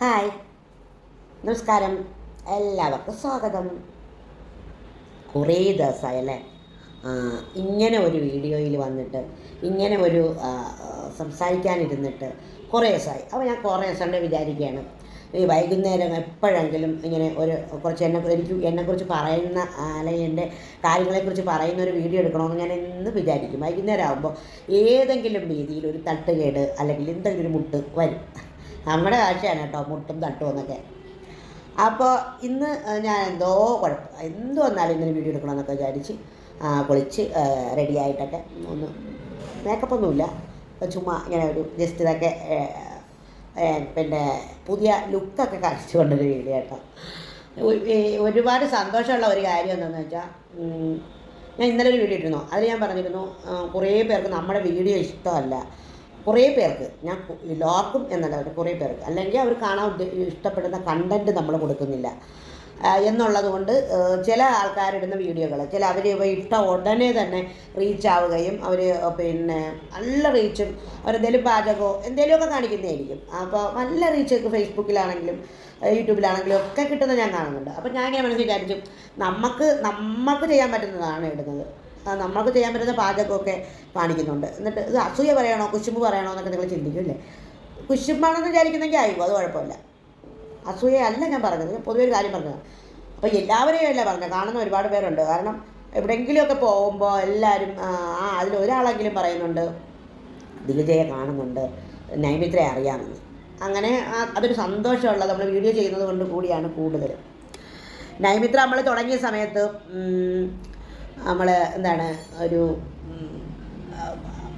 Hi. നമസ്കാരം. എല്ലാവർക്കും സ്വാഗതം. കുറേ ദിവസമായല്ലേ ഇങ്ങനെ ഒരു വീഡിയോയിൽ വന്നിട്ട് ഇങ്ങനെ ഒരു സംസാരിക്കാനിരുന്നിട്ട് കുറേ ദിവസമായി. അപ്പോൾ ഞാൻ കുറേ ദിവസം വിചാരിക്കുകയാണ്. ഈ വൈകുന്നേരം എപ്പോഴെങ്കിലും ഇങ്ങനെ ഒരു കുറച്ച് എന്നെ എനിക്ക് എന്നെക്കുറിച്ച് പറയുന്ന അല്ലെങ്കിൽ എന്റെ കാര്യങ്ങളെക്കുറിച്ച് പറയുന്ന ഒരു വീഡിയോ എടുക്കണമെന്ന് ഞാൻ എന്ന് വിചാരിക്കും. വൈകുന്നേരം ആകുമ്പോൾ ഏതെങ്കിലും രീതിയിൽ ഒരു തട്ടുകേട് അല്ലെങ്കിൽ എന്തെങ്കിലും ഒരു മുട്ട് വരും. നമ്മുടെ കാഴ്ചയാണ് കേട്ടോ മുട്ടും തട്ടും എന്നൊക്കെ. അപ്പോൾ ഇന്ന് ഞാൻ എന്തോ കുഴപ്പം എന്ത് വന്നാലും ഇങ്ങനെ വീഡിയോ എടുക്കണമെന്നൊക്കെ വിചാരിച്ച് കുളിച്ച് റെഡി ആയിട്ടൊക്കെ ഒന്ന് മേക്കപ്പൊന്നുമില്ല ചുമ്മാ ഇങ്ങനെ ഒരു ജസ്റ്റ് ഇതൊക്കെ പിന്നെ പുതിയ ലുക്കൊക്കെ കാണിച്ചുകൊണ്ടൊരു വീഡിയോ കേട്ടോ. ഒരുപാട് സന്തോഷമുള്ള ഒരു കാര്യം എന്താണെന്ന് വെച്ചാൽ ഞാൻ ഇന്നലെ ഒരു വീഡിയോ ഇട്ടിരുന്നു. അതിൽ ഞാൻ പറഞ്ഞിരുന്നു കുറേ പേർക്ക് നമ്മുടെ വീഡിയോ ഇഷ്ടമല്ല. കുറേ പേർക്ക് ഞാൻ ലോക്കും എന്നല്ല കുറേ പേർക്ക്. അല്ലെങ്കിൽ അവർ കാണാൻ ഇഷ്ടപ്പെടുന്ന കണ്ടന്റ് നമ്മൾ കൊടുക്കുന്നില്ല. എന്നുള്ളത് കൊണ്ട് ചില ആൾക്കാരിടുന്ന വീഡിയോകൾ ചില അവർ ഇട്ട ഉടനെ തന്നെ റീച്ച് ആവുകയും അവർ പിന്നെ നല്ല റീച്ചും അവരെന്തെങ്കിലും പാചകമോ എന്തെങ്കിലുമൊക്കെ കാണിക്കുന്നതായിരിക്കും. അപ്പോൾ നല്ല റീച്ചൊക്കെ ഫേസ്ബുക്കിലാണെങ്കിലും യൂട്യൂബിലാണെങ്കിലും ഒക്കെ കിട്ടുന്നത് ഞാൻ കാണുന്നുണ്ട്. അപ്പോൾ ഞാൻ ഇങ്ങനെ മനസ്സിൽ നമുക്ക് നമുക്ക് ചെയ്യാൻ പറ്റുന്നതാണ് ഇടുന്നത്. നമ്മൾക്ക് ചെയ്യാൻ പറ്റുന്ന പാചകമൊക്കെ കാണിക്കുന്നുണ്ട്. എന്നിട്ട് ഇത് അസൂയ പറയണോ കുശുമ്പ് പറയണോ എന്നൊക്കെ നിങ്ങൾ ചിന്തിക്കും അല്ലേ? കുശുമ്പാണെന്ന് വിചാരിക്കുന്നെങ്കിൽ ആയിക്കോ അത് കുഴപ്പമില്ല. അസൂയ അല്ല ഞാൻ പറഞ്ഞത് പൊതുവെ ഒരു കാര്യം പറഞ്ഞത് അപ്പോൾ എല്ലാവരെയും അല്ല പറഞ്ഞത് കാണുന്ന ഒരുപാട് പേരുണ്ട്. കാരണം എവിടെയെങ്കിലുമൊക്കെ പോകുമ്പോൾ എല്ലാവരും ആ, അതിൽ ഒരാളെങ്കിലും പറയുന്നുണ്ട് ദിഗജയെ കാണുന്നുണ്ട് നൈമിത്രയെ അറിയാമെന്ന്. അങ്ങനെ അതൊരു സന്തോഷമുള്ളത് നമ്മൾ വീഡിയോ ചെയ്യുന്നത് കൊണ്ട് കൂടിയാണ് കൂടുതലും. നൈമിത്ര നമ്മൾ തുടങ്ങിയ സമയത്ത് നമ്മൾ എന്താണ് ഒരു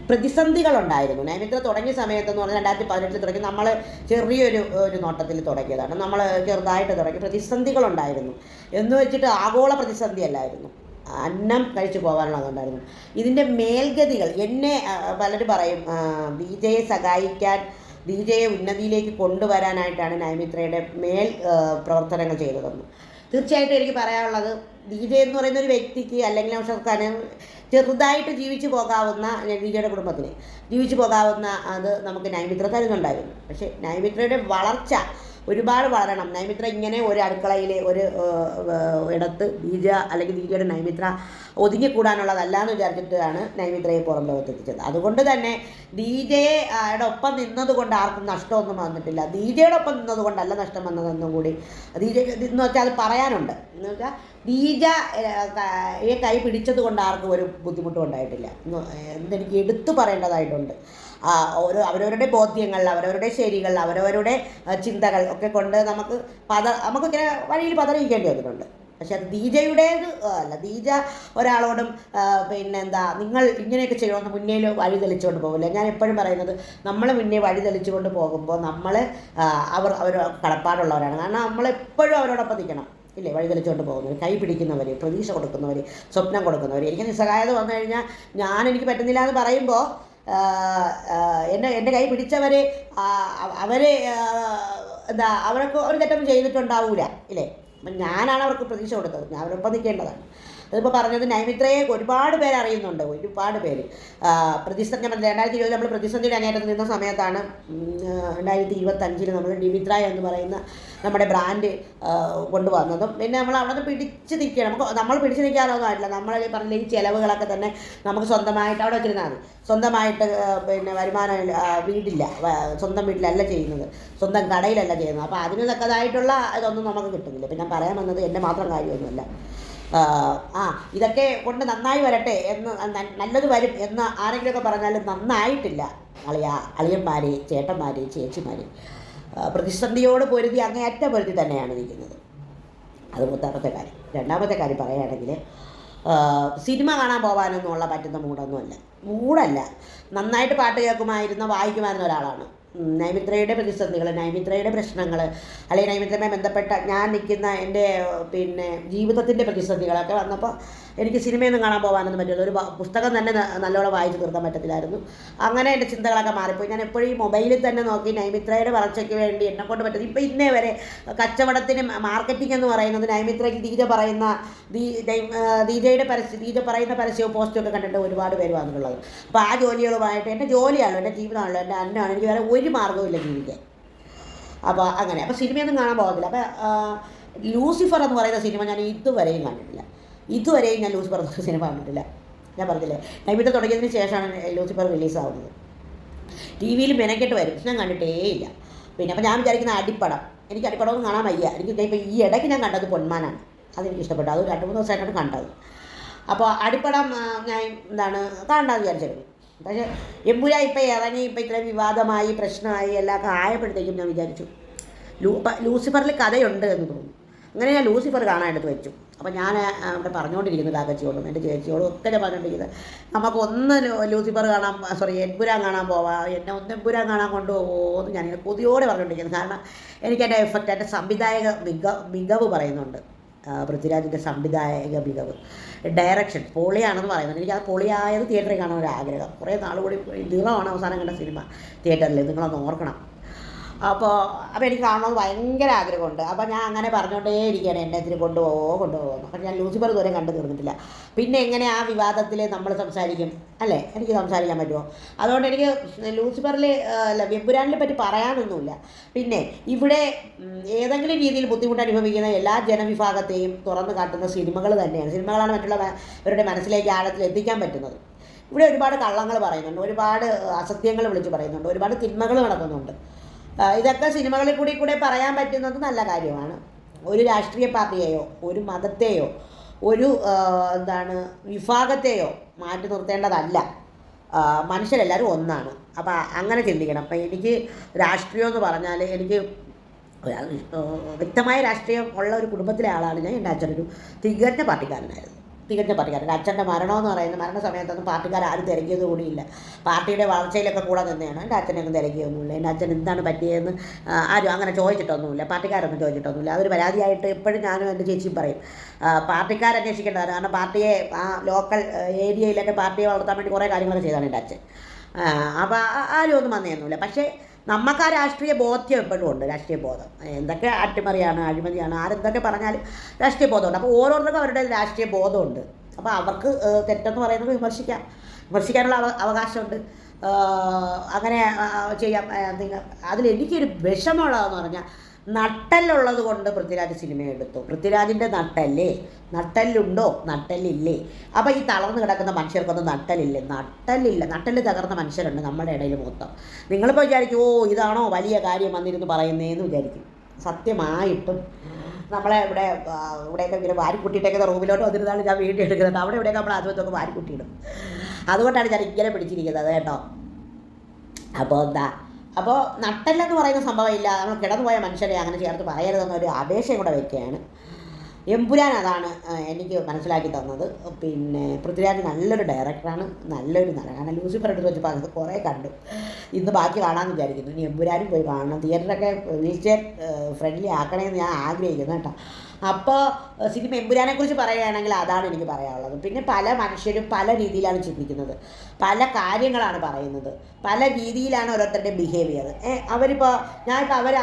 പ്രതിസന്ധികളുണ്ടായിരുന്നു. നൈമിത്ര തുടങ്ങിയ സമയത്തെന്ന് പറഞ്ഞാൽ രണ്ടായിരത്തി പതിനെട്ടിൽ തുടങ്ങി നമ്മൾ ചെറിയൊരു ഒരു നോട്ടത്തിൽ തുടങ്ങിയതാണ്. നമ്മൾ ചെറുതായിട്ട് തുടങ്ങി പ്രതിസന്ധികളുണ്ടായിരുന്നു. എന്ന് വെച്ചിട്ട് ആഗോള പ്രതിസന്ധി അല്ലായിരുന്നു അന്നം കഴിച്ചു പോകാനുള്ളതുണ്ടായിരുന്നു. ഇതിന്റെ മേൽഗതികൾ എന്നെ പലരും പറയും ബി ജെയെ സഹായിക്കാൻ ബി ജെയെ ഉന്നതിയിലേക്ക് കൊണ്ടുവരാനായിട്ടാണ് നൈമിത്രയുടെ മേൽ പ്രവർത്തനങ്ങൾ ചെയ്തതെന്ന്. തീർച്ചയായിട്ടും എനിക്ക് പറയാനുള്ളത് ഡി ജെ എന്ന് പറയുന്ന ഒരു വ്യക്തിക്ക് അല്ലെങ്കിൽ ഔഷധക്കാരൻ ചെറുതായിട്ട് ജീവിച്ചു പോകാവുന്ന ഡി ജെയുടെ കുടുംബത്തിന് ജീവിച്ചു പോകാവുന്ന അത് നമുക്ക് നൈമിത്ര തരുന്നുണ്ടായിരുന്നു. പക്ഷേ നൈമിത്രയുടെ വളർച്ച ഒരുപാട് വളരണം. നൈമിത്ര ഇങ്ങനെ ഒരു അടുക്കളയിൽ ഒരു ഇടത്ത് ദീജ അല്ലെങ്കിൽ ദീജയുടെ നൈമിത്ര ഒതുങ്ങിക്കൂടാനുള്ളതല്ല എന്ന് വിചാരിച്ചിട്ടാണ് നൈമിത്രയെ പുറം ലോകത്തെത്തിച്ചത് അതുകൊണ്ട് തന്നെ ദീജയെ യുടെ ഒപ്പം നിന്നതുകൊണ്ട് ആർക്കും നഷ്ടമൊന്നും വന്നിട്ടില്ല. ദീജയുടെ ഒപ്പം നിന്നത് കൊണ്ടല്ല നഷ്ടം വന്നതെന്നും കൂടി ദീജ എന്ന് വെച്ചാൽ അത് പറയാനുണ്ട്. എന്ന് വെച്ചാൽ ദീജ ഈ കൈ പിടിച്ചത് കൊണ്ട് ആർക്കും ഒരു ബുദ്ധിമുട്ടും ഉണ്ടായിട്ടില്ല. എന്ന് എന്തെനിക്ക് എടുത്തു പറയേണ്ടതായിട്ടുണ്ട്. ഓരോ അവരവരുടെ ബോധ്യങ്ങൾ അവരവരുടെ ശരികൾ അവരവരുടെ ചിന്തകൾ ഒക്കെ കൊണ്ട് നമുക്ക് പത നമുക്കിങ്ങനെ വഴിയിൽ പതറിയിക്കേണ്ടി വന്നിട്ടുണ്ട്. പക്ഷെ അത് ദീജയുടേത് അല്ല ദീജ ഒരാളോടും പിന്നെ പിന്നെന്താ നിങ്ങൾ ഇങ്ങനെയൊക്കെ ചെയ്യണമെന്ന് മുന്നേ വഴി തെളിച്ചുകൊണ്ട് പോകില്ല ഞാൻ എപ്പോഴും പറയുന്നത് നമ്മൾ മുന്നേ വഴി തെളിച്ചുകൊണ്ട് പോകുമ്പോൾ നമ്മൾ അവർ അവർ കടപ്പാടുള്ളവരാണ്. കാരണം നമ്മളെപ്പോഴും അവരോടൊപ്പം നിൽക്കണം. ഇല്ലേ? വഴി തെളിച്ചുകൊണ്ട് പോകുന്നവർ കൈ പിടിക്കുന്നവർ പ്രതീക്ഷ കൊടുക്കുന്നവർ സ്വപ്നം കൊടുക്കുന്നവർ എനിക്ക് നിസ്സഹായത വന്നു കഴിഞ്ഞാൽ ഞാൻ എനിക്ക് പറ്റുന്നില്ല എന്ന് പറയുമ്പോൾ എന്നെ എന്റെ കൈ പിടിച്ചവരെ അവരെ എന്താ അവർക്ക് ഒരു തെറ്റൊന്നും ചെയ്തിട്ടുണ്ടാവില്ല ഇല്ലേ? അപ്പം ഞാനാണ് അവർക്ക് പ്രതീക്ഷ കൊടുത്തത്. ഞാൻ അവരൊപ്പം നിൽക്കേണ്ടതാണ്. അതിപ്പോൾ പറഞ്ഞത് നൈമിത്രയെ ഒരുപാട് പേര് അറിയുന്നുണ്ട് ഒരുപാട് പേര്. പ്രതിസന്ധി രണ്ടായിരത്തി ഇരുപതിൽ നമ്മൾ പ്രതിസന്ധിയുടെ അങ്ങേറ്റത്ത് നിന്ന സമയത്താണ് രണ്ടായിരത്തി ഇരുപത്തഞ്ചിൽ നമ്മൾ നിമിത്ര എന്ന് പറയുന്ന നമ്മുടെ ബ്രാൻഡ് കൊണ്ടുവന്നതും. പിന്നെ നമ്മൾ അവിടെ നിന്ന് പിടിച്ച് നിൽക്കുക നമുക്ക് നമ്മൾ പിടിച്ച് നിൽക്കാനൊന്നും ആയിട്ടില്ല. നമ്മൾ പറഞ്ഞ ഈ ചിലവുകളൊക്കെ തന്നെ നമുക്ക് സ്വന്തമായിട്ട് അവിടെ വെച്ചിരുന്നാൽ സ്വന്തമായിട്ട് പിന്നെ വരുമാനം വീടില്ല സ്വന്തം വീട്ടിലല്ല ചെയ്യുന്നത്. സ്വന്തം കടയിലല്ല ചെയ്യുന്നത്. അപ്പോൾ അതിന് തക്കതായിട്ടുള്ള ഇതൊന്നും നമുക്ക് കിട്ടുന്നില്ല. പിന്നെ പറയാൻ വന്നത് എന്റെ മാത്രം കാര്യമൊന്നുമല്ല. ആ, ഇതൊക്കെ കൊണ്ട് നന്നായി വരട്ടെ എന്ന് നല്ലത് വരും എന്ന് ആരെങ്കിലുമൊക്കെ പറഞ്ഞാലും നന്നായിട്ടില്ല. അളിയ അളിയന്മാരെ ചേട്ടന്മാരെ ചേച്ചിമാർ പ്രതിസന്ധിയോട് പൊരുതി അങ്ങേയറ്റ പൊരുതി തന്നെയാണ് ഇരിക്കുന്നത്. അത് മൂന്നാമത്തെ കാര്യം. രണ്ടാമത്തെ കാര്യം പറയുകയാണെങ്കിൽ സിനിമ കാണാൻ പോകാനൊന്നും ഉള്ള പറ്റുന്ന മൂടൊന്നുമല്ല. മൂടല്ല. നന്നായിട്ട് പാട്ട് കേൾക്കുമായിരുന്ന വായിക്കുമായിരുന്ന ഒരാളാണ്. നൈമിത്രയുടെ പ്രതിസന്ധികൾ നൈമിത്രയുടെ പ്രശ്നങ്ങൾ അല്ലെങ്കിൽ നൈമിത്രയുമായി ബന്ധപ്പെട്ട ഞാൻ നിൽക്കുന്ന എന്റെ പിന്നെ ജീവിതത്തിന്റെ പ്രതിസന്ധികളൊക്കെ വന്നപ്പോൾ എനിക്ക് സിനിമയൊന്നും കാണാൻ പോകാനൊന്നും പറ്റില്ല. ഒരു പുസ്തകം തന്നെ നല്ലോണം വായിച്ച് തീർക്കാൻ പറ്റത്തില്ലായിരുന്നു. അങ്ങനെ എന്റെ ചിന്തകളൊക്കെ മാറിപ്പോയി. ഞാൻ എപ്പോഴും ഈ മൊബൈലിൽ തന്നെ നോക്കി നൈമിത്രയുടെ വളർച്ചയ്ക്ക് വേണ്ടി എന്നെ കൊണ്ട് പറ്റും ഇപ്പോൾ ഇന്നേ വരെ കച്ചവടത്തിന് മാർക്കറ്റിംഗ് എന്ന് പറയുന്നത് നൈമിത്രയ്ക്ക് ദീജ പറയുന്ന ദീജയുടെ പരസ്യം ദീജ പറയുന്ന പരസ്യവും പോസ്റ്റും ഒക്കെ കണ്ടിട്ട് ഒരുപാട് പേര് വന്നിട്ടുള്ളത്. അപ്പോൾ ആ ജോലികളുമായിട്ട് എന്റെ ജോലിയാണല്ലോ എന്റെ ജീവിതമാണല്ലോ എന്റെ അന്നമാണ്. എനിക്ക് വേറെ ഒരു മാർഗവും ജീവിക്കാൻ. അപ്പോൾ അങ്ങനെ. അപ്പോൾ സിനിമയൊന്നും കാണാൻ പോകത്തില്ല. അപ്പോൾ ലൂസിഫർ എന്ന് പറയുന്ന സിനിമ ഞാൻ ഇതുവരെയും കണ്ടിട്ടില്ല. ഇതുവരെയും ഞാൻ ലൂസിഫർ സിനിമ കണ്ടിട്ടില്ല. ഞാൻ പറഞ്ഞില്ലേ? നൈമിട്ട് തുടങ്ങിയതിന് ശേഷമാണ് ലൂസിഫർ റിലീസാവുന്നത്. ടി വിയിൽ മെനക്കെട്ട് വരും. ഞാൻ കണ്ടിട്ടേ ഇല്ല. പിന്നെ അപ്പോൾ ഞാൻ വിചാരിക്കുന്ന അടിപ്പടം. എനിക്ക് അടിപ്പടമൊന്നും കാണാൻ വയ്യ. എനിക്ക് ഇപ്പോൾ ഈ ഇടയ്ക്ക് ഞാൻ കണ്ടത് പൊന്മാനാണ്. അതെനിക്ക് ഇഷ്ടപ്പെട്ടു. അത് രണ്ട് മൂന്ന് ദിവസമായിട്ടാണ് കണ്ടത്. അപ്പോൾ അടിപ്പടം ഞാൻ എന്താണ് കാണാൻ വിചാരിച്ചിരുന്നു. പക്ഷേ എമ്പുര ഇപ്പം ഇറങ്ങി ഇപ്പം ഇത്രയും വിവാദമായി പ്രശ്നമായി എല്ലാം ആയപ്പോഴത്തേക്കും ഞാൻ വിചാരിച്ചു ലൂ ലൂസിഫറിൽ കഥയുണ്ട് എന്ന് തോന്നുന്നു. അങ്ങനെ ഞാൻ ലൂസിഫർ കാണാൻ എടുത്ത് വെച്ചു. അപ്പോൾ ഞാൻ അവിടെ പറഞ്ഞുകൊണ്ടിരിക്കുന്നു കാക്കച്ചിയോടും എന്റെ ചേച്ചിയോടും ഒക്കെ ഞാൻ പറഞ്ഞുകൊണ്ടിരിക്കുന്നത് നമുക്കൊന്ന് ലൂസിഫർ കാണാൻ സോറി എൻപുരാൻ കാണാൻ പോവാം. എന്നെ ഒന്ന് എൻപുരാൻ കാണാൻ കൊണ്ടുപോകുമോ എന്ന് ഞാനിങ്ങനെ കൊതിയോടെ പറഞ്ഞുകൊണ്ടിരിക്കുന്നത് കാരണം എനിക്ക് എന്റെ എഫക്റ്റ് എന്റെ സംവിധായക മിക മികവ് പറയുന്നുണ്ട്. പൃഥ്വിരാജിന്റെ സംവിധായക മികവ്. ഡയറക്ഷൻ പൊളിയാണെന്ന് പറയുന്നത് എനിക്ക് ആ പൊളിയായത് തിയേറ്ററിൽ കാണാൻ ഒരു ആഗ്രഹം. കുറേ നാൾ കൂടി നീളമാണ് അവസാനം കണ്ട സിനിമ തിയേറ്ററിൽ നിങ്ങളൊന്ന് ഓർക്കണം. അപ്പോൾ അപ്പോൾ എനിക്ക് കാണണമെന്ന് ഭയങ്കര ആഗ്രഹമുണ്ട്. അപ്പോൾ ഞാൻ അങ്ങനെ പറഞ്ഞുകൊണ്ടേ ഇരിക്കുകയാണ് എന്നെ ഇതിന് കൊണ്ടുപോകോ കൊണ്ടുപോകുന്നു അപ്പോൾ ഞാൻ ലൂസിഫർ ദൂരം കണ്ടു തീർന്നിട്ടില്ല. പിന്നെ എങ്ങനെ ആ വിവാദത്തിൽ നമ്മൾ സംസാരിക്കും? അല്ലേ? എനിക്ക് സംസാരിക്കാൻ പറ്റുമോ? അതുകൊണ്ട് എനിക്ക് ലൂസിഫറിൽ അല്ല വെമ്പുരാനിനെ പറ്റി പറയാനൊന്നുമില്ല. പിന്നെ ഇവിടെ ഏതെങ്കിലും രീതിയിൽ ബുദ്ധിമുട്ട് അനുഭവിക്കുന്ന എല്ലാ ജനവിഭാഗത്തെയും തുറന്നു കാട്ടുന്ന സിനിമകൾ തന്നെയാണ്. സിനിമകളാണ് മറ്റുള്ളവരുടെ മനസ്സിലേക്ക് ആഴത്തിൽ എത്തിക്കാൻ പറ്റുന്നത്. ഇവിടെ ഒരുപാട് കള്ളങ്ങൾ പറയുന്നുണ്ട്. ഒരുപാട് അസത്യങ്ങൾ വിളിച്ച് പറയുന്നുണ്ട്. ഒരുപാട് തിന്മകൾ നടക്കുന്നുണ്ട്. ഇതൊക്കെ സിനിമകളിൽ കൂടി കൂടെ പറയാൻ പറ്റുന്നത് നല്ല കാര്യമാണ്. ഒരു രാഷ്ട്രീയ പാർട്ടിയെയോ ഒരു മതത്തെയോ ഒരു എന്താണ് വിഭാഗത്തെയോ മാറ്റി നിർത്തേണ്ടതല്ല. മനുഷ്യരെല്ലാവരും ഒന്നാണ്. അപ്പോൾ അങ്ങനെ ചിന്തിക്കണം. അപ്പം എനിക്ക് രാഷ്ട്രീയം എന്ന് പറഞ്ഞാൽ എനിക്ക് വ്യക്തമായ രാഷ്ട്രീയം ഉള്ള ഒരു കുടുംബത്തിലെ ആളാണ് ഞാൻ. എന്റെ അച്ഛനൊരു തികഞ്ഞ പാർട്ടിക്കാരനായിരുന്നു. തികഞ്ഞ പാർട്ടിക്കാരൻ അച്ഛന്റെ മരണമെന്ന് പറയുന്നത് മരണ സമയത്തൊന്നും പാർട്ടിക്കാർ ആരും തിരക്കിയത് കൂടിയില്ല. പാർട്ടിയുടെ വളർച്ചയിലൊക്കെ കൂടെ നിന്നെയാണ് എന്റെ അച്ഛനൊന്നും തിരക്കിയൊന്നുമില്ല. എന്റെ അച്ഛൻ എന്താണ് പറ്റിയതെന്ന് ആരും അങ്ങനെ ചോദിച്ചിട്ടൊന്നുമില്ല. പാർട്ടിക്കാരൊന്നും ചോദിച്ചിട്ടൊന്നുമില്ല. അതൊരു പരാതിയായിട്ട് എപ്പോഴും ഞാനും എന്റെ ചേച്ചിയും പറയും. പാർട്ടിക്കാർ അന്വേഷിക്കേണ്ടതാണ്. കാരണം പാർട്ടിയെ ആ ലോക്കൽ ഏരിയയിലൊക്കെ പാർട്ടിയെ വളർത്താൻ വേണ്ടി കുറേ കാര്യങ്ങൾ ചെയ്താണ് എന്റെ അച്ഛൻ. അപ്പോൾ ആരും ഒന്നും വന്നേന്നുമില്ല പക്ഷേ നമുക്ക് ആ രാഷ്ട്രീയ ബോധ്യം എപ്പോഴും ഉണ്ട് രാഷ്ട്രീയ ബോധം. എന്തൊക്കെ അട്ടിമറിയാണ് അഴിമതിയാണ് ആരെന്തൊക്കെ പറഞ്ഞാലും രാഷ്ട്രീയ ബോധമുണ്ട്. അപ്പോൾ ഓരോരുത്തർക്കും അവരുടെ രാഷ്ട്രീയ ബോധമുണ്ട്. അപ്പോൾ അവർക്ക് തെറ്റെന്ന് പറയുന്നത് വിമർശിക്കാം. വിമർശിക്കാനുള്ള അവ അവകാശമുണ്ട്. അങ്ങനെ ചെയ്യാം. അതിൽ എനിക്കൊരു വിഷമമുള്ളതെന്ന് പറഞ്ഞാൽ നട്ടലുള്ളത് കൊണ്ട് പൃഥ്വിരാജ് സിനിമ എടുത്തു. പൃഥ്വിരാജിന്റെ നട്ടല്ലേ? നട്ടല്ലുണ്ടോ? നട്ടല്ലില്ലേ. അപ്പോൾ ഈ തളർന്നു കിടക്കുന്ന മനുഷ്യർക്കൊന്നും നട്ടലില്ലേ നട്ടലില്ല നട്ടൽ തകർന്ന മനുഷ്യരുണ്ട് നമ്മുടെ ഇടയിൽ മൊത്തം. നിങ്ങളിപ്പോൾ വിചാരിക്കും ഓ ഇതാണോ വലിയ കാര്യം വന്നിരുന്ന് പറയുന്നതെന്ന് വിചാരിക്കും. സത്യമായിട്ടും. നമ്മളെ ഇവിടെ ഇവിടെയൊക്കെ ഇങ്ങനെ വാരിക്കുട്ടിയിട്ടേക്കുന്ന റൂമിലോട്ട് വന്നിരുന്നാണ് ഞാൻ വീട്ടിൽ എടുക്കുന്നത് അവിടെ ഇവിടെയൊക്കെ നമ്മൾ ആദ്യമൊക്കെ വാരിക്കുട്ടിയിടും. അതുകൊണ്ടാണ് ഞാൻ ഇങ്ങനെ പിടിച്ചിരിക്കുന്നത് കേട്ടോ. അപ്പോൾ എന്താ അപ്പോൾ നട്ടല്ലെന്ന് പറയുന്ന സംഭവമില്ല. നമ്മൾ കിടന്നുപോയ മനുഷ്യരെ അങ്ങനെ ചേർത്ത് പറയരുതെന്നൊരു അപേക്ഷയും കൂടെ വയ്ക്കുകയാണ് എമ്പുരാൻ അതാണ് എനിക്ക് മനസ്സിലാക്കി തന്നത്. പിന്നെ പൃഥ്വിരാജ് നല്ലൊരു ഡയറക്ടറാണ് നല്ലൊരു നടനാണ് ലൂസിഫർ എടുത്ത് വെച്ച് പറഞ്ഞത് കുറേ കണ്ടു. ഇന്ന് ബാക്കി കാണാമെന്ന് വിചാരിക്കുന്നു. ഇനി എമ്പുരാനും പോയി കാണണം. തിയേറ്ററൊക്കെ വീൽ ചെയർ ഫ്രണ്ട്ലി ആക്കണമെന്ന് ഞാൻ ആഗ്രഹിക്കുന്നു കേട്ടോ. അപ്പോൾ സിനിമ എമ്പുരാനെ കുറിച്ച് പറയുകയാണെങ്കിൽ അതാണ് എനിക്ക് പറയാനുള്ളത്. പിന്നെ പല മനുഷ്യരും പല രീതിയിലാണ് ചിന്തിക്കുന്നത്. പല കാര്യങ്ങളാണ് പറയുന്നത്. പല രീതിയിലാണ് ഓരോരുത്തരുടെ ബിഹേവിയർ അവരിപ്പോൾ ഞാനിപ്പോൾ അവർ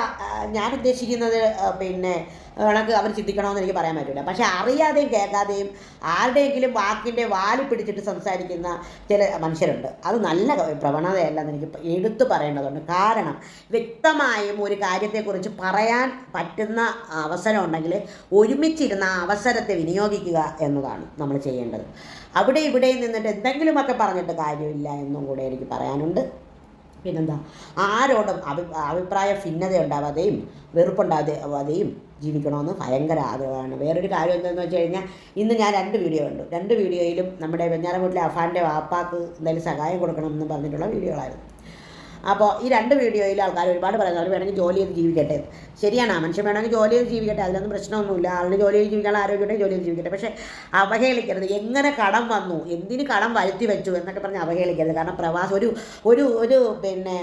ഞാൻ ഉദ്ദേശിക്കുന്നത് പിന്നെ കണക്ക് അവർ ചിന്തിക്കണമെന്ന് എനിക്ക് പറയാൻ പറ്റില്ല പക്ഷേ അറിയാതെയും കേൾക്കാതെയും ആരുടെയെങ്കിലും വാക്കിന്റെ വാൽ പിടിച്ചിട്ട് സംസാരിക്കുന്ന ചില മനുഷ്യരുണ്ട്. അത് നല്ല പ്രവണതയല്ലെന്ന് എനിക്ക് എടുത്തു പറയേണ്ടതുണ്ട്. കാരണം വ്യക്തമായും ഒരു കാര്യത്തെക്കുറിച്ച് പറയാൻ പറ്റുന്ന അവസരം ഉണ്ടെങ്കിൽ ഒരുമിച്ചിരുന്ന അവസരത്തെ വിനിയോഗിക്കുക എന്നതാണ് നമ്മൾ ചെയ്യേണ്ടത്. അവിടെ ഇവിടെ നിന്നിട്ട് എന്തെങ്കിലുമൊക്കെ പറഞ്ഞിട്ട് കാര്യമില്ല എന്നും കൂടെ എനിക്ക് പറയാനുണ്ട്. പിന്നെന്താ? ആരോടും അഭി അഭിപ്രായ ഭിന്നത ഉണ്ടാവാതെയും വെറുപ്പുണ്ടാവാതെയും ജീവിക്കണമെന്ന് ഭയങ്കര ആഗ്രഹമാണ്. വേറൊരു കാര്യം എന്താണെന്ന് വെച്ച് കഴിഞ്ഞാൽ ഇന്ന് ഞാൻ രണ്ട് വീഡിയോ കണ്ടു. രണ്ട് വീഡിയോയിലും നമ്മുടെ വെഞ്ഞാറമൂട്ടിലെ അഫാന്റെ വാപ്പാക്ക് എന്തായാലും സഹായം കൊടുക്കണമെന്ന് പറഞ്ഞിട്ടുള്ള വീഡിയോകളായിരുന്നു. അപ്പോൾ ഈ രണ്ട് വീഡിയോയിൽ ആൾക്കാർ ഒരുപാട് പറയുന്നത് അവർ വേണമെങ്കിൽ ജോലി ചെയ്ത് ജീവിക്കട്ടെ. ശരിയാണ് മനുഷ്യൻ വേണമെങ്കിൽ ജോലി ചെയ്ത് ജീവിക്കട്ടെ അതിലൊന്നും പ്രശ്നമൊന്നുമില്ല. ആളിന് ജോലി ചെയ്ത് ജീവിക്കാനുള്ള ആരോഗ്യമുണ്ടെങ്കിൽ ജോലി ചെയ്ത് ജീവിക്കട്ടെ. പക്ഷേ അവഹേളിക്കരുത്. എങ്ങനെ കടം വന്നു? എന്തിന് കടം വരുത്തി വെച്ചു എന്നൊക്കെ പറഞ്ഞ് അവഹേളിക്കരുത്. കാരണം പ്രവാസം ഒരു ഒരു ഒരു പിന്നെ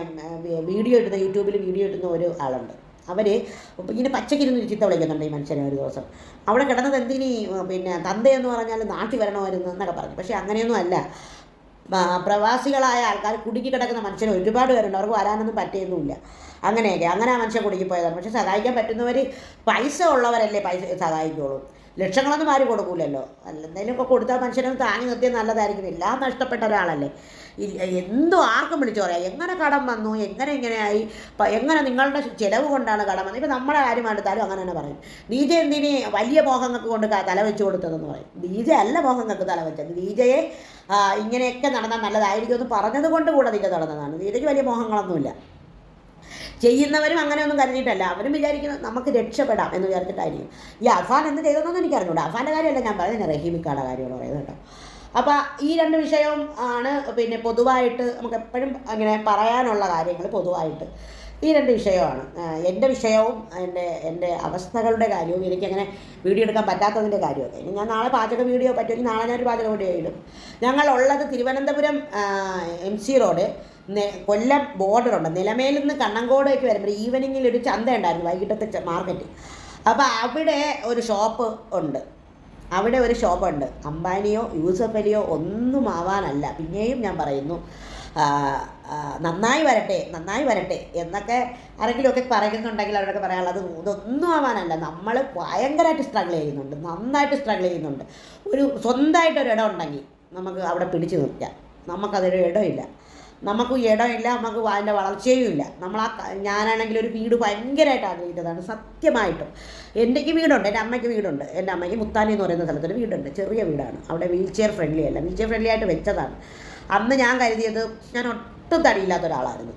വീഡിയോ ഇട്ടുന്ന യൂട്യൂബിൽ വീഡിയോ ഇടുന്ന ഒരു ആളുണ്ട്. അവർ ഇങ്ങനെ പച്ചക്കിരുന്ന് ചീത്ത വിളിക്കുന്നുണ്ട് ഈ മനുഷ്യനെ ഒരു ദിവസം. അവിടെ കിടന്നത് എന്തിനീ? പിന്നെ തന്തയെന്ന് പറഞ്ഞാൽ നാട്ടിൽ വരണമായിരുന്നു എന്നൊക്കെ പറഞ്ഞു. പക്ഷേ അങ്ങനെയൊന്നും അല്ല. പ്രവാസികളായ ആൾക്കാർ കുടുക്കി കിടക്കുന്ന മനുഷ്യർ ഒരുപാട് പേരുണ്ട്. അവർക്ക് വരാനൊന്നും പറ്റിയൊന്നുമില്ല. അങ്ങനെയൊക്കെ. അങ്ങനെ ആ മനുഷ്യൻ കുടുക്കി പോയതാണ് പക്ഷെ സഹായിക്കാൻ പറ്റുന്നവർ പൈസ ഉള്ളവരല്ലേ പൈസ സഹായിക്കുള്ളൂ. ലക്ഷങ്ങളൊന്നും ആരും കൊടുക്കൂലല്ലോ. എന്തെങ്കിലുമൊക്കെ കൊടുത്താൽ മനുഷ്യനെ താങ്ങി നിർത്തിയാൽ നല്ലതായിരിക്കും. എല്ലാം നഷ്ടപ്പെട്ട ഒരാളല്ലേ. എന്തോ ആർക്കും വിളിച്ചു പറയാം. എങ്ങനെ കടം വന്നു? എങ്ങനെ ഇങ്ങനെയായി? പ- എങ്ങനെ നിങ്ങളുടെ ചിലവ് കൊണ്ടാണ് കടം വന്നത്? ഇപ്പം നമ്മളെ കാര്യം എടുത്താലും അങ്ങനെ തന്നെ പറയും. ഡി എന്തിനെ വലിയ മോഹങ്ങൾക്ക് കൊണ്ട് തല വെച്ച് കൊടുത്തതെന്ന് പറയും. ഡി അല്ല മോഹങ്ങൾക്ക് തല വെച്ചത്. ഡി ഇങ്ങനെയൊക്കെ നടന്നാൽ നല്ലതായിരിക്കും എന്ന് പറഞ്ഞത് കൊണ്ട് കൂടെ നിന്റെ നടന്നതാണ് ഡി വലിയ മോഹങ്ങളൊന്നുമില്ല. ചെയ്യുന്നവരും അങ്ങനെയൊന്നും കരുതിയിട്ടല്ല അവരും വിചാരിക്കുന്നത് നമുക്ക് രക്ഷപ്പെടാം എന്ന് വിചാരിച്ചിട്ടായിരിക്കും. ഈ അഫാൻ എന്ത് ചെയ്തതെന്നൊന്നും എനിക്ക് അറിഞ്ഞൂടാ അഫാന്റെ കാര്യമല്ല ഞാൻ പറയുന്നത്. റഹീമിക്കാടെ കാര്യമാണ് പറയുന്നത് കേട്ടോ. അപ്പോൾ ഈ രണ്ട് വിഷയവും ആണ് പിന്നെ പൊതുവായിട്ട് നമുക്ക് എപ്പോഴും അങ്ങനെ പറയാനുള്ള കാര്യങ്ങൾ പൊതുവായിട്ട്. ഈ രണ്ട് വിഷയമാണ് എന്റെ വിഷയവും എന്റെ എന്റെ അവസ്ഥകളുടെ കാര്യവും എനിക്കങ്ങനെ വീഡിയോ എടുക്കാൻ പറ്റാത്തതിന്റെ കാര്യമൊക്കെ ഇനി ഞാൻ നാളെ പാചക വീഡിയോ പറ്റുമെങ്കിൽ നാളെ ഞാനൊരു പാചക വീഡിയോ ഇടും. ഞങ്ങളുള്ളത് Thiruvananthapuram M C road. Kollam ബോർഡറുണ്ട് നിലമേലിൽ നിന്ന് കണ്ണങ്കോടേക്ക് വരുമ്പോൾ ഈവനിങ്ങിൽ ഒരു ചന്ത ഉണ്ടായിരുന്നു വൈകിട്ടത്തെ മാർക്കറ്റ് അപ്പോൾ അവിടെ ഒരു ഷോപ്പ് ഉണ്ട്. അവിടെ ഒരു ഷോപ്പുണ്ട് അംബാനിയോ യൂസഫ് അലിയോ ഒന്നും ആവാനല്ല. പിന്നെയും ഞാൻ പറയുന്നു നന്നായി വരട്ടെ നന്നായി വരട്ടെ എന്നൊക്കെ ആരെങ്കിലുമൊക്കെ പറയുന്നുണ്ടെങ്കിൽ അവരൊക്കെ പറയാനുള്ളത് ഇതൊന്നും ആവാനല്ല. നമ്മൾ ഭയങ്കരമായിട്ട് സ്ട്രഗിൾ ചെയ്യുന്നുണ്ട്. നന്നായിട്ട് സ്ട്രഗിൾ ചെയ്യുന്നുണ്ട്. ഒരു സ്വന്തമായിട്ടൊരു ഇടം ഉണ്ടെങ്കിൽ നമുക്ക് അവിടെ പിടിച്ചു നിർത്താം നമുക്കതൊരു ഇടമില്ല നമുക്ക് ഇടമില്ല നമുക്ക് അതിന്റെ വളർച്ചയും ഇല്ല. നമ്മൾ ആ ഞാനാണെങ്കിൽ ഒരു വീട് ഭയങ്കരമായിട്ട് ആഗ്രഹിച്ചതാണ് സത്യമായിട്ടും. എന്റെക്ക് വീടുണ്ട് എന്റെ അമ്മയ്ക്ക് വീടുണ്ട്. എന്റെ അമ്മയ്ക്ക് മുത്താനി എന്ന് പറയുന്ന സ്ഥലത്തൊരു വീടുണ്ട് ചെറിയ വീടാണ്. അവിടെ വീൽ ചെയർ ഫ്രണ്ട്ലി അല്ല വീൽ ചെയർ ഫ്രണ്ട്ലി ആയിട്ട് വെച്ചതാണ്. അന്ന് ഞാൻ കരുതിയത് ഞാൻ ഒട്ടും തടിയില്ലാത്ത ഒരാളായിരുന്നു.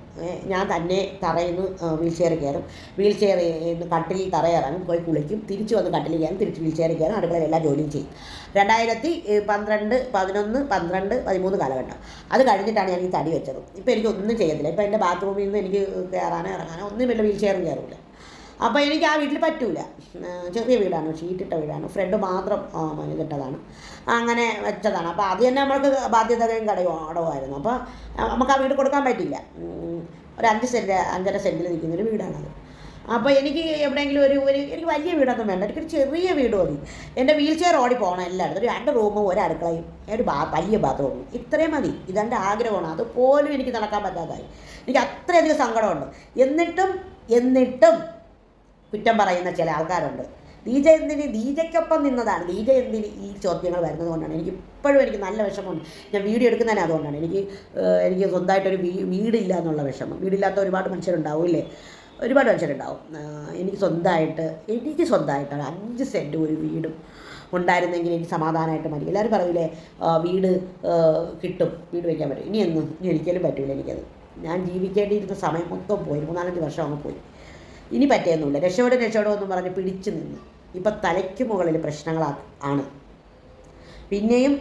ഞാൻ തന്നെ തറയിൽ നിന്ന് വീൽ ചെയർ കയറും. വീൽ ചെയർ കട്ടിൽ തറയിറങ്ങും പോയി കുളിക്കും. തിരിച്ചു വന്ന് കട്ടിൽ കയറും തിരിച്ച് വീൽ ചെയർ കയറും. അടുക്കളയിൽ എല്ലാ ജോലിയും ചെയ്യും. രണ്ടായിരത്തി പന്ത്രണ്ട് പതിനൊന്ന് പന്ത്രണ്ട് പതിമൂന്ന് കാലഘട്ടം. അത് കഴിഞ്ഞിട്ടാണ് ഞാൻ ഈ തടി വെച്ചത്. ഇപ്പോൾ എനിക്ക് ഒന്നും ചെയ്യത്തില്ല. ഇപ്പോൾ എന്റെ ബാത്റൂമിൽ നിന്ന് എനിക്ക് കയറാനോ ഇറങ്ങാനോ ഒന്നുമില്ല വീൽ ചെയറും കയറില്ല അപ്പോൾ എനിക്ക് ആ വീട്ടിൽ പറ്റൂല. ചെറിയ വീടാണ് ഷീറ്റിട്ട വീടാണ്. ഫ്രണ്ട് മാത്രം ഇതിട്ടതാണ് അങ്ങനെ വെച്ചതാണ്. അപ്പോൾ അത് തന്നെ നമ്മൾക്ക് ബാധ്യതയും കടയും അടവുമായിരുന്നു അപ്പോൾ നമുക്ക് ആ വീട് കൊടുക്കാൻ പറ്റില്ല. ഒരു അഞ്ച് സെന്റ് അഞ്ചര സെന്റിൽ നിൽക്കുന്നൊരു വീടാണത് അപ്പോൾ എനിക്ക് എവിടെയെങ്കിലും ഒരു ഒരു എനിക്ക് വലിയ വീടൊന്നും വേണ്ട. എനിക്കൊരു ചെറിയ വീട് മതി. എന്റെ വീൽ ചെയർ ഓടി പോകണം എല്ലായിടത്തും. ഒരു രണ്ട് റൂമും ഒരു അടുക്കളയും ഒരു ബാ വലിയ ബാത്റൂമും. ഇത്രയും മതി. ഇതെന്റെ ആഗ്രഹമാണ്. അതുപോലും എനിക്ക് നടക്കാൻ പറ്റാതായി. എനിക്ക് അത്രയധികം സങ്കടമുണ്ട്. എന്നിട്ടും എന്നിട്ടും കുറ്റം പറയുന്ന ചില ആൾക്കാരുണ്ട്. ദീജ എന്തിന് ദീജയ്ക്കൊപ്പം നിന്നതാണ്. ദീജ എന്തിന് ഈ ചോദ്യങ്ങൾ വരുന്നത് കൊണ്ടാണ്. എനിക്ക് ഇപ്പോഴും എനിക്ക് നല്ല വിഷമമുണ്ട്. ഞാൻ വീഡിയോ എടുക്കുന്നതിന് അതുകൊണ്ടാണ്. എനിക്ക് എനിക്ക് സ്വന്തമായിട്ടൊരു വീ വീടില്ല എന്നുള്ള വിഷമം. വീടില്ലാത്ത ഒരുപാട് മനുഷ്യരുണ്ടാവും ഇല്ലേ? ഒരുപാട് മനുഷ്യരുണ്ടാവും. എനിക്ക് സ്വന്തമായിട്ട് എനിക്ക് സ്വന്തമായിട്ട് അഞ്ച് സെന്റ് ഒരു വീടും ഉണ്ടായിരുന്നെങ്കിൽ എനിക്ക് സമാധാനമായിട്ട് മതി. എല്ലാവരും പറയൂലേ വീട് കിട്ടും വീട് വയ്ക്കാൻ പറ്റും. ഇനി എന്നും ഇനി ഒരിക്കലും പറ്റൂല എനിക്കത്. ഞാൻ ജീവിക്കേണ്ടിയിരുന്ന സമയം മൊത്തം പോയി. മൂന്നാലഞ്ച് വർഷം അങ്ങ് പോയി. ഇനി പറ്റിയൊന്നുമില്ല. രക്ഷപ്പെടും രക്ഷപ്പെടും എന്ന് പറഞ്ഞ് പിടിച്ചു നിന്ന് ഇപ്പം തലയ്ക്ക് മുകളിൽ പ്രശ്നങ്ങളാ ആണ്. പിന്നെയും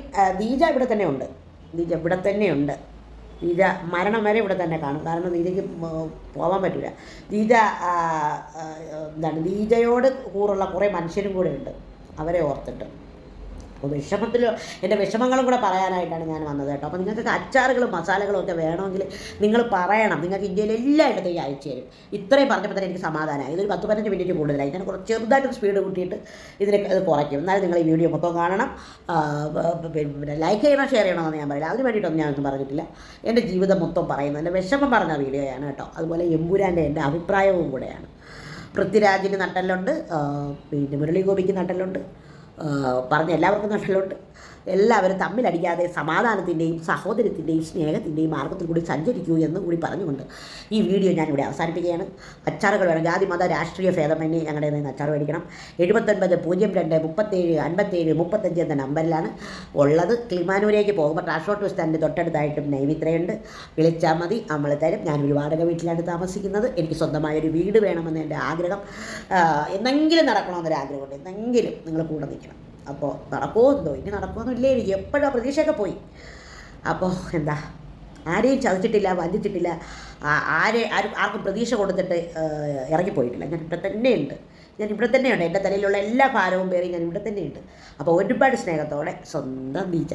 നീജ ഇവിടെ തന്നെ ഉണ്ട്. ദീജ ഇവിടെ തന്നെയുണ്ട് ദീജ മരണം വരെ ഇവിടെ തന്നെ കാണും. കാരണം ദീജയ്ക്ക് പോകാൻ പറ്റില്ല ആ, എന്താണ് ദീജയോട് കൂറുള്ള കുറേ മനുഷ്യരും കൂടെ ഉണ്ട്. അവരെ ഓർത്തിട്ട്. വിഷമത്തിൽ എന്റെ വിഷമങ്ങളും കൂടെ പറയാനായിട്ടാണ് ഞാൻ വന്നത് കേട്ടോ. അപ്പോൾ നിങ്ങൾക്ക് അച്ചാറുകളും മസാലകളും ഒക്കെ വേണമെങ്കിൽ നിങ്ങൾ പറയണം. നിങ്ങൾക്ക് ഇന്ത്യയിൽ എല്ലായിടത്തേക്കും അയച്ചു തരും. ഇത്രയും പറഞ്ഞപ്പോൾ തന്നെ എനിക്ക് സമാധാനമായി. ഇതൊരു പത്ത് പതിനഞ്ച് മിനിറ്റ് കൂടുതലായി. ഞാൻ കുറച്ച് ചെറുതായിട്ട് സ്പീഡ് കൂട്ടിയിട്ട് ഇതിനെ അത് കുറയ്ക്കും. എന്നാലും നിങ്ങൾ ഈ വീഡിയോ മൊത്തം കാണണം. പിന്നെ ലൈക്ക് ചെയ്യണം ഷെയർ ചെയ്യണമെന്ന് ഞാൻ പറയില്ല. അതിന് വേണ്ടിയിട്ടൊന്നും ഞാനൊന്നും പറഞ്ഞിട്ടില്ല. എന്റെ ജീവിതം മൊത്തം പറയുന്നത് എന്റെ വിഷമം പറഞ്ഞ വീഡിയോയാണ് കേട്ടോ. അതുപോലെ എമ്പുരാന്റെ എന്റെ അഭിപ്രായവും കൂടെയാണ്. പൃഥ്വിരാജിന് നട്ടലുണ്ട് പിന്നെ മുരളി ഗോപിക്ക് നട്ടലുണ്ട് പറഞ്ഞ എല്ലാവർക്കും നഷ്ടലുണ്ട് എല്ലാവരും തമ്മിലടിക്കാതെ സമാധാനത്തിന്റെയും സഹോദരത്തിന്റെയും സ്നേഹത്തിന്റെയും മാർഗത്തിൽ കൂടി സഞ്ചരിക്കൂ എന്ന് കൂടി പറഞ്ഞുകൊണ്ട് ഈ വീഡിയോ ഞാനിവിടെ അവസാനിപ്പിക്കുകയാണ്. അച്ചാറുകൾ വേണം ജാതി മത രാഷ്ട്രീയ ഭേദമന്യേ ഞങ്ങളുടെ നിന്ന് അച്ചാർ മേടിക്കണം. എഴുപത്തൊൻപത് പൂജ്യം രണ്ട് മുപ്പത്തേഴ് അൻപത്തേഴ് മുപ്പത്തഞ്ച് എന്ന നമ്പറിലാണ് ഉള്ളത്. കിളിമാനൂരേക്ക് പോകുമ്പോൾ ട്രാൻസ്പോർട്ട് ബസ് സ്റ്റാൻഡിന്റെ തൊട്ടടുത്തായിട്ടും നൈമിത്രയുണ്ട്. വിളിച്ചാൽ മതി നമ്മൾ തരും. ഒരു വാടക വീട്ടിലാണ് താമസിക്കുന്നത്. എനിക്ക് സ്വന്തമായൊരു വീട് വേണമെന്ന് എന്റെ ആഗ്രഹം. എന്തെങ്കിലും നടക്കണമെന്നൊരു ആഗ്രഹമുണ്ട് എന്തെങ്കിലും നിങ്ങൾ കൂടെ നിൽക്കണം. അപ്പോൾ നടക്കുമോ ഇനി നടക്കുമെന്നില്ലേ എനിക്ക് എപ്പോഴും പ്രതീക്ഷയൊക്കെ പോയി? അപ്പോൾ എന്താ? ആരെയും ചതിച്ചിട്ടില്ല വഞ്ചിച്ചിട്ടില്ല. ആരെ ആരും ആർക്കും പ്രതീക്ഷ കൊടുത്തിട്ട് ഇറങ്ങിപ്പോയിട്ടില്ല. ഞാൻ ഇവിടെ തന്നെയുണ്ട്. ഞാൻ ഇവിടെ തന്നെയുണ്ട്. എന്റെ തലയിലുള്ള എല്ലാ ഭാരവും പേറി ഞാൻ ഇവിടെ തന്നെയുണ്ട്. അപ്പോൾ ഒരുപാട് സ്നേഹത്തോടെ സ്വന്തം ബീജ.